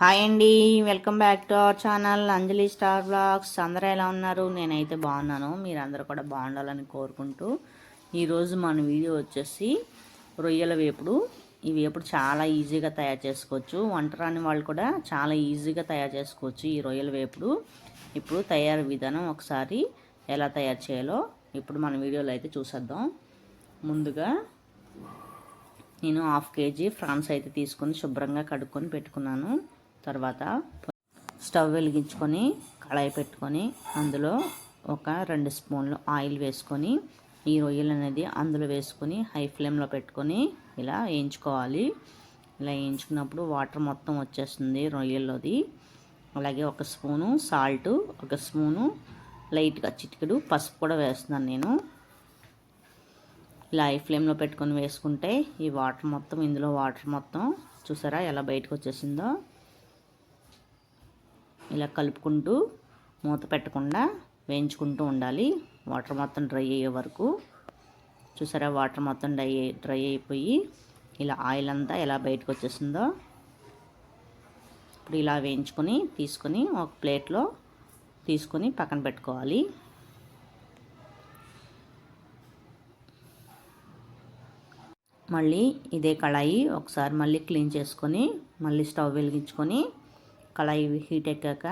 Hi అండి welcome back to our channel Anjali star blogs. అందరూ ఎలా ఉన్నారు? నేనైతే బాగున్నాను. మీరందరూ కూడా బాగుండాలని కోరుకుంటూ ఈరోజు మన వీడియో వచ్చేసి రొయ్యల వేపుడు. ఈ వేపుడు చాలా ఈజీగా తయారు చేసుకోవచ్చు. వంట రాని వాళ్ళు కూడా చాలా ఈజీగా తయారు చేసుకోవచ్చు ఈ రొయ్యల వేపుడు. ఇప్పుడు తయారు విధానం ఒకసారి ఎలా తయారు చేయాలో ఇప్పుడు మన వీడియోలో అయితే చూసేద్దాం. ముందుగా నేను హాఫ్ కేజీ ఫ్రాన్స్ అయితే తీసుకొని శుభ్రంగా కడుక్కొని పెట్టుకున్నాను. తర్వాత స్టవ్ వెలిగించుకొని కళాయి పెట్టుకొని అందులో ఒక రెండు స్పూన్లు ఆయిల్ వేసుకొని ఈ రొయ్యలు అనేది అందులో వేసుకొని హై ఫ్లేమ్లో పెట్టుకొని ఇలా వేయించుకోవాలి. ఇలా వేయించుకున్నప్పుడు వాటర్ మొత్తం వచ్చేస్తుంది రొయ్యల్లోది. అలాగే ఒక స్పూను సాల్ట్ ఒక స్పూను లైట్గా చిటికెడు పసుపు కూడా వేస్తున్నాను నేను. ఇలా హై ఫ్లేమ్లో పెట్టుకొని వేసుకుంటే ఈ వాటర్ మొత్తం ఇందులో వాటర్ మొత్తం చూసారా ఎలా బయటకు వచ్చేసిందో? ఇలా కలుపుకుంటూ మూత పెట్టకుండా వేయించుకుంటూ ఉండాలి. వాటర్ మొత్తం డ్రై అయ్యే వరకు. చూసారా? వాటర్ మొత్తం డ్రై డ్రై అయిపోయి ఇలా ఆయిల్ అంతా ఎలా బయటకు వచ్చేసిందో ఇప్పుడు ఇలా వేయించుకొని తీసుకొని ఒక ప్లేట్లో తీసుకొని పక్కన పెట్టుకోవాలి. మళ్ళీ ఇదే కళాయి ఒకసారి మళ్ళీ క్లీన్ చేసుకొని మళ్ళీ స్టవ్ వెలిగించుకొని కళాయి హీట్ ఎక్కాక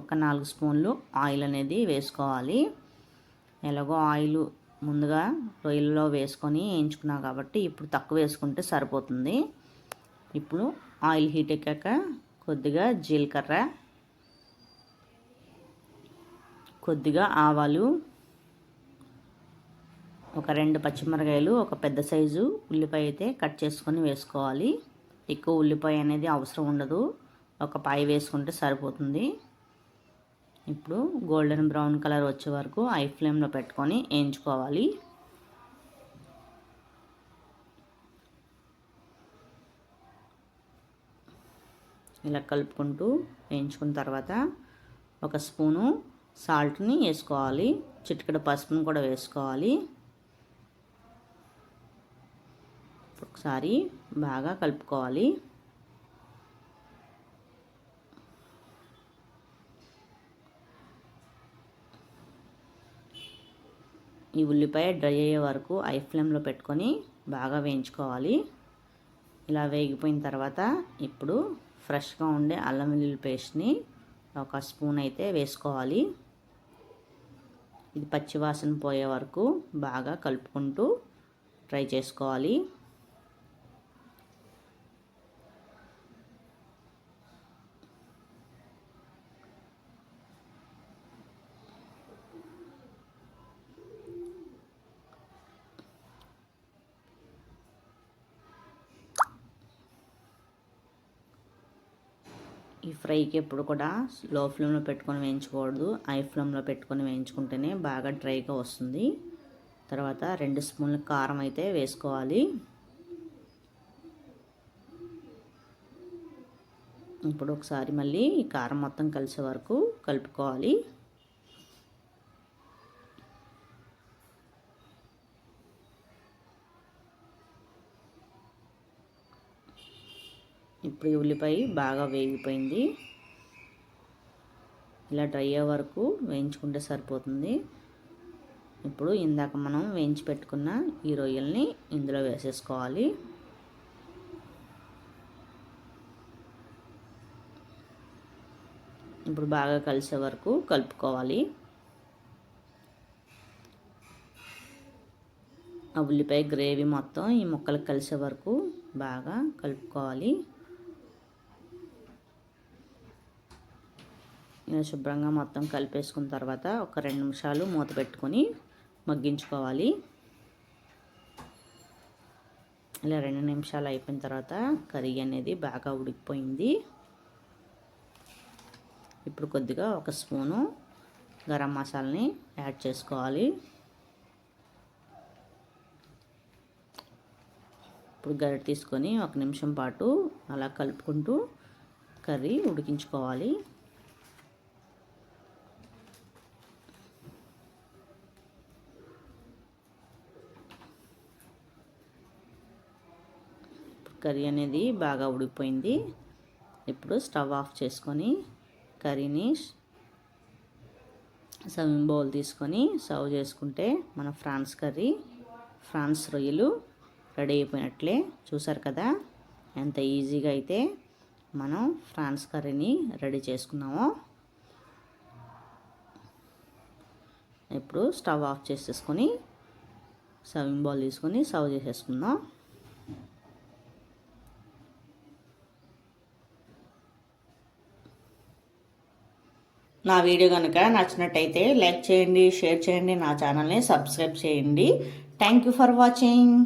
ఒక నాలుగు స్పూన్లు ఆయిల్ అనేది వేసుకోవాలి. ఎలాగో ఆయిల్ ముందుగా రొయ్యలలో వేసుకొని వేయించుకున్నాం కాబట్టి ఇప్పుడు తక్కువ వేసుకుంటే సరిపోతుంది. ఇప్పుడు ఆయిల్ హీట్ ఎక్కాక కొద్దిగా జీలకర్ర కొద్దిగా ఆవాలు ఒక రెండు పచ్చిమిరకాయలు ఒక పెద్ద సైజు ఉల్లిపాయ అయితే కట్ చేసుకొని వేసుకోవాలి. ఎక్కువ ఉల్లిపాయ అనేది అవసరం ఉండదు. ఒక పై వేసుకుంటే సరిపోతుంది. ఇప్పుడు గోల్డెన్ బ్రౌన్ కలర్ వచ్చే వరకు ఐ ఫ్లేమ్లో పెట్టుకొని వేయించుకోవాలి. ఇలా కలుపుకుంటూ వేయించుకున్న తర్వాత ఒక స్పూను సాల్ట్ని వేసుకోవాలి. చిటికడ పసుపును కూడా వేసుకోవాలి. ఒకసారి బాగా కలుపుకోవాలి. ఈ ఉల్లిపాయ డ్రై అయ్యే వరకు ఐ ఫ్లేమ్లో పెట్టుకొని బాగా వేయించుకోవాలి. ఇలా వేగిపోయిన తర్వాత ఇప్పుడు ఫ్రెష్గా ఉండే అల్లం వెల్లుల్లి పేస్ట్ని ఒక స్పూన్ అయితే వేసుకోవాలి. ఇది పచ్చివాసన పోయే వరకు బాగా కలుపుకుంటూ ట్రై చేసుకోవాలి. ఈ ఫ్రైకి ఎప్పుడు కూడా లో ఫ్లేమ్లో పెట్టుకొని వేయించకూడదు హై ఫ్లేమ్లో పెట్టుకొని వేయించుకుంటేనే బాగా డ్రైగా వస్తుంది. తర్వాత రెండు స్పూన్ల కారం అయితే వేసుకోవాలి. ఇప్పుడు ఒకసారి మళ్ళీ కారం మొత్తం కలిసే వరకు కలుపుకోవాలి. ఇప్పుడు ఈ ఉల్లిపాయ బాగా వేగిపోయింది. ఇలా డ్రై అయ్యే వరకు వేయించుకుంటే సరిపోతుంది. ఇప్పుడు ఇందాక మనం వేయించి పెట్టుకున్న ఈ రొయ్యల్ని ఇందులో వేసేసుకోవాలి. ఇప్పుడు బాగా కలిసే వరకు కలుపుకోవాలి. ఆ ఉల్లిపాయ గ్రేవీ మొత్తం ఈ ముక్కలకు కలిసే వరకు బాగా కలుపుకోవాలి. ఇలా శుభ్రంగా మొత్తం కలిపేసుకున్న తర్వాత ఒక రెండు నిమిషాలు మూత పెట్టుకొని మగ్గించుకోవాలి. ఇలా రెండు నిమిషాలు అయిపోయిన తర్వాత కర్రీ అనేది బాగా ఉడికిపోయింది. ఇప్పుడు కొద్దిగా ఒక స్పూను గరం మసాలాని యాడ్ చేసుకోవాలి. ఇప్పుడు గరిట తీసుకొని ఒక నిమిషం పాటు అలా కలుపుకుంటూ కర్రీ ఉడికించుకోవాలి. కర్రీ అనేది బాగా ఉడికిపోయింది. ఇప్పుడు స్టవ్ ఆఫ్ చేసుకొని కర్రీని సర్వింగ్ బౌల్ తీసుకొని సర్వ్ చేసుకుంటే మన ఫ్రాన్స్ కర్రీ ఫ్రాన్స్ రొయ్యలు రెడీ అయిపోయినట్లే. చూసారు కదా? ఎంత ఈజీగా అయితే మనం ఫ్రాన్స్ కర్రీని రెడీ చేసుకున్నామో. ఇప్పుడు స్టవ్ ఆఫ్ చేసేసుకొని సర్వింగ్ బౌల్ తీసుకొని సర్వ్ చేసేసుకుందాం. నా వీడియో కనుక నచ్చినట్టయితే లైక్ చేయండి షేర్ చేయండి నా ఛానల్ని సబ్స్క్రైబ్ చేయండి. Thank you for watching